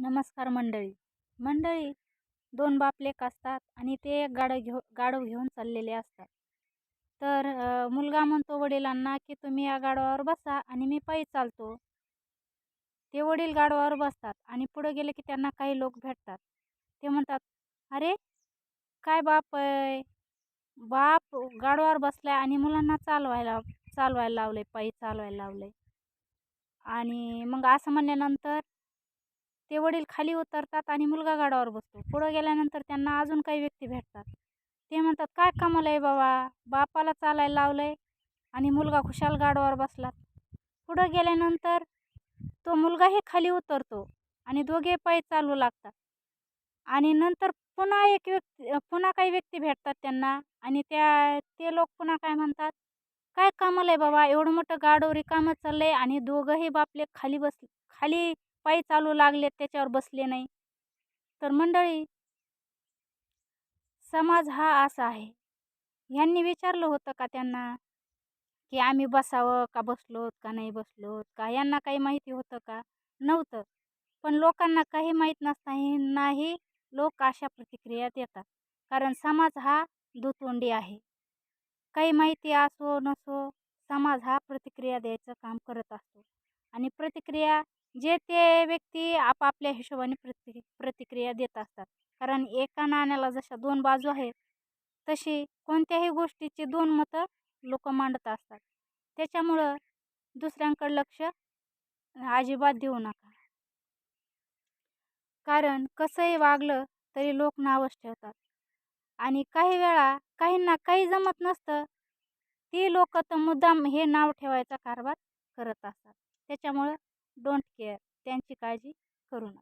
नमस्कार मंडळी. मंडळी दोन बाप लेक असतात आणि ते एक गाडं घेऊ गाडं घेऊन चाललेले असतात. तर मुलगा म्हणतो वडिलांना की तुम्ही या गाढवावर बसा आणि मी पायी चालतो. ते वडील गाढवावर बसतात आणि पुढे गेले की त्यांना काही लोक भेटतात. ते म्हणतात अरे काय बाप आहे? बाप गाढवावर बसलाय आणि मुलांना चालवायला चालवायला लावले पायी चालवायला लावले आणि मग असं म्हणल्यानंतर वडील खाली उतरतात आणि मुलगा गाडावर बसतो. पुढं गेल्यानंतर त्यांना अजून काही व्यक्ती भेटतात. ते म्हणतात काय कामाला आहे बाबा? बापाला चालायला लावलंय आणि मुलगा खुशाल गाडावर बसला. पुढं गेल्यानंतर तो मुलगाही खाली उतरतो आणि दोघे पाय चालू लागतात. आणि नंतर पुन्हा एक व्यक्ती पुन्हा काही व्यक्ती भेटतात त्यांना आणि त्या ते लोक पुन्हा काय म्हणतात काय कामाला आहे बाबा? एवढं मोठं गाडव रिकामं चाललंय आणि दोघंही बापले खाली बस खाली पायी चालू लागले त्याच्यावर बसले नाही. तर मंडळी समाज हा असा आहे. यांनी विचारलं होतं का त्यांना की आम्ही बसावं का बसलोत का नाही बसलोत? का यांना काही माहिती होतं का? नव्हतं. पण लोकांना काही माहीत नसतानाही लोक अशा प्रतिक्रिया देतात. कारण समाज हा दुतोंडी आहे. काही माहिती असो नसो समाज हा प्रतिक्रिया द्यायचं काम करत असतो. आणि प्रतिक्रिया जे ते व्यक्ती आपापल्या हिशोबाने प्रति प्रतिक्रिया देत असतात. कारण एका नाण्याला जशा दोन बाजू आहेत तशी कोणत्याही गोष्टीची दोन मतं लोक मांडत असतात. त्याच्यामुळं दुसऱ्यांकडं लक्ष अजिबात देऊ नका. कारण कसंही वागलं तरी लोक नावच ठेवतात. आणि काही वेळा काहींना काही जमत नसतं ती लोक तर मुद्दाम हे नाव ठेवायचा कारभार करत असतात. त्याच्यामुळं डोंट केअर त्यांची काळजी करू नका.